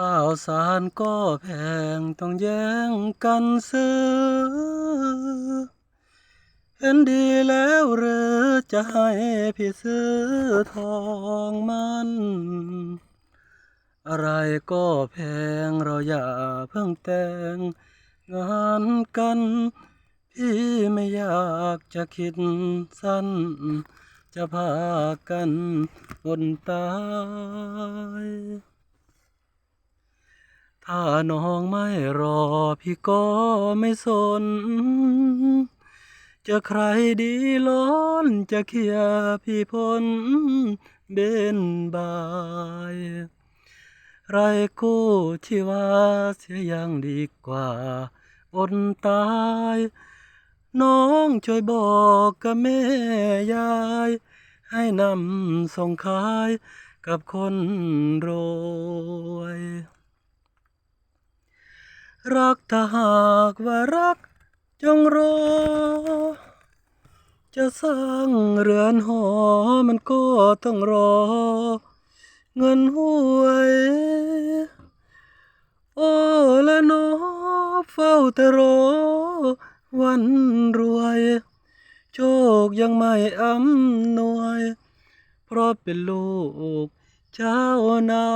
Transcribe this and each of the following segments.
ข้าวสารก็แพงต้องแย่งกันซื้อ เห็นดีแล้วหรือจะให้พี่ซื้อทองมัน อะไรก็แพงเราอย่าเพิ่งแต่งงานกัน พี่ไม่อยากจะคิดสั้น จะพากันอดตาย ถ้าน้องไม่รอพี่ก็ไม่สน จะใครดีล้นจะเคลียพี่พ้นเบนบาย ไรกู้ชีวาเสียยังดีกว่าอดตาย น้องช่วยบอกกับแม่ยาย ให้นำส่งขายกับคนรวย รักถ้าหากว่ารัก จงรอ จะสร้างเรือนหอมันก็ต้องรอ เงินห้วย โอ้ละนอเฝ้าแต่รอ วันรวย โชคยังไม่อำนวย เพราะเป็นลูกเจ้านา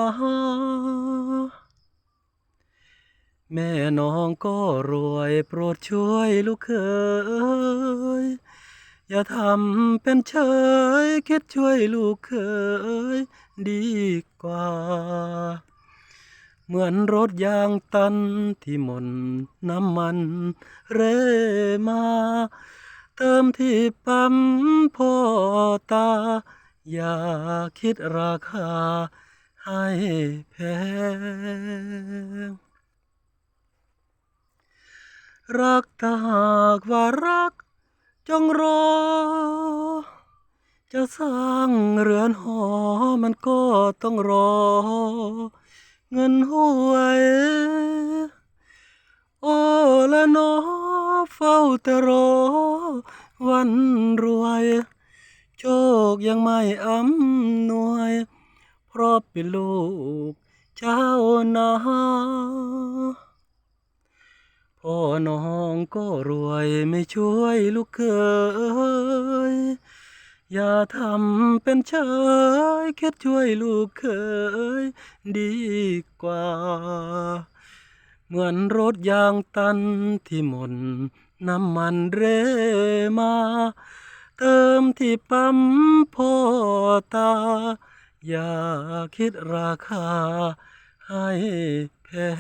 แม่น้องก็รวยโปรดช่วยลูกเคยอย่าทำเป็นเฉยคิดช่วยลูกเคยดีกว่า เหมือนรถยางตันที่หมนน้ำมันเรมา เติมที่ปั๊มพ่อตา อย่าคิดราคาให้แพง รักถ้าหากว่ารัก จงรอ จะสร้างเรือนหอมันก็ต้องรอ เงินห้วย โอ้ละนอเฝ้าแต่รอ วันรวย โชคยังไม่อำนวย เพราะเป็นลูกเจ้านา พ่อน้องก็รวยไม่ช่วยลูกเคย อย่าทำเป็นเฉยคิดช่วยลูกเคยดีกว่า เหมือนรถยางตันที่หมนน้ำมันเรมา เติมที่ปั๊มพ่อตา อย่าคิดราคาให้ แพง